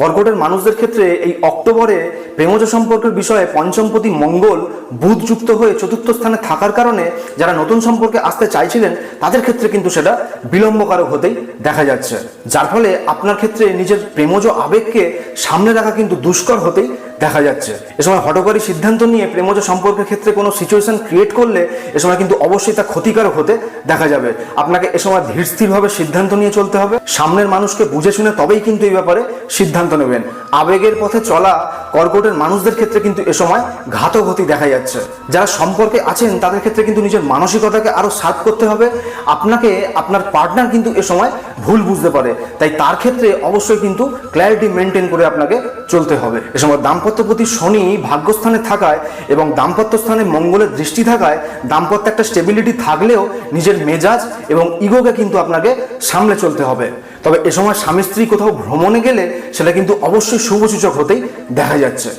কর্কটের মানুষদের ক্ষেত্রে এই অক্টোবরে প্রেমজ সম্পর্কের বিষয়ে পঞ্চমপতি মঙ্গল বুধ যুক্ত হয়ে চতুর্থ স্থানে থাকার কারণে যারা নতুন সম্পর্কে আসতে চাইছিলেন, তাদের ক্ষেত্রে কিন্তু সেটা বিলম্বকারক হতেই দেখা যাচ্ছে। যার ফলে আপনার ক্ষেত্রে নিজের প্রেমজ আবেগকে সামনে রাখা কিন্তু দুষ্কর হতেই দেখা যাচ্ছে। এ সময় হটকারী সিদ্ধান্ত নিয়ে প্রেমজ সম্পর্কের ক্ষেত্রে কোনো সিচুয়েশন ক্রিয়েট করলে এ সময় কিন্তু অবশ্যই তা ক্ষতিকারক হতে দেখা যাবে। আপনাকে এ সময় ধীর স্থিরভাবে সিদ্ধান্ত নিয়ে চলতে হবে। সামনের মানুষকে বুঝে শুনে তবেই কিন্তু এই ব্যাপারে সিদ্ধান্ত নেবেন। আবেগের পথে চলা কর্কটের মানুষদের ক্ষেত্রে কিন্তু এ সময় ঘাতক গতি দেখা যাচ্ছে। যারা সম্পর্কে আছেন, তাদের ক্ষেত্রে কিন্তু নিজের মানসিকতাকে আরও শার্প করতে হবে। আপনাকে, আপনার পার্টনার কিন্তু এ সময় ভুল বুঝতে পারে। তাই তার ক্ষেত্রে অবশ্যই কিন্তু ক্ল্যারিটি মেনটেন করে আপনাকে চলতে হবে। এ সময় দাম্পত্যপতি শনি ভাগ্যস্থানে থাকায় এবং দাম্পত্য স্থানে মঙ্গলের দৃষ্টি থাকায় দাম্পত্য একটা স্টেবিলিটি থাকলেও নিজের মেজাজ এবং ইগোকে কিন্তু আপনাকে সামলে চলতে হবে। তবে এ সময় স্বামী স্ত্রী কোথাও ভ্রমণে গেলে সেটা কিন্তু অবশ্যই শুভসূচক হতেই দেখা যাচ্ছে।